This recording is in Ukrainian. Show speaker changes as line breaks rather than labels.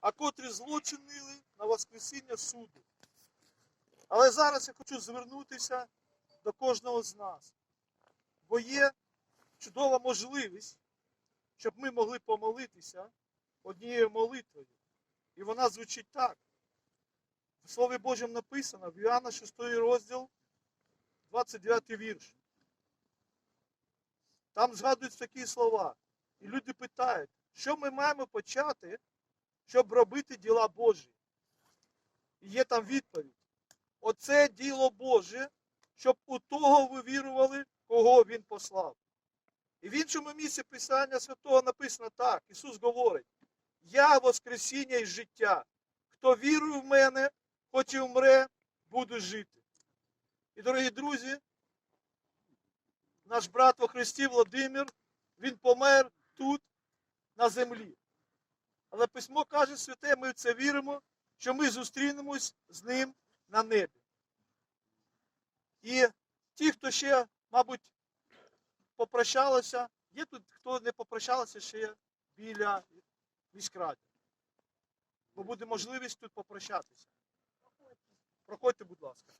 а котрі злочинили на Воскресіння суду. Але зараз я хочу звернутися до кожного з нас. Бо є чудова можливість, щоб ми могли помолитися однією молитвою. І вона звучить так. В Слові Божому написано, в Іоанна 6 розділ, 29 вірш. Там згадуються такі слова. І люди питають, що ми маємо почати, щоб робити діла Божі. І є там відповідь. Оце діло Боже, щоб у того ви вірували, кого Він послав. І в іншому місці Писання Святого написано так. Ісус говорить: Я Воскресіння і життя. Хто вірує в мене, хоч і вмре, буде жити. І, дорогі друзі, наш брат во Христі Володимир, він помер тут, на землі. Але письмо каже святе, ми в це віримо, що ми зустрінемось з ним на небі. І ті, хто ще, мабуть, попрощалися, є тут, хто не попрощалися ще біля міськради. Бо буде можливість тут попрощатися. Проходьте, будь ласка.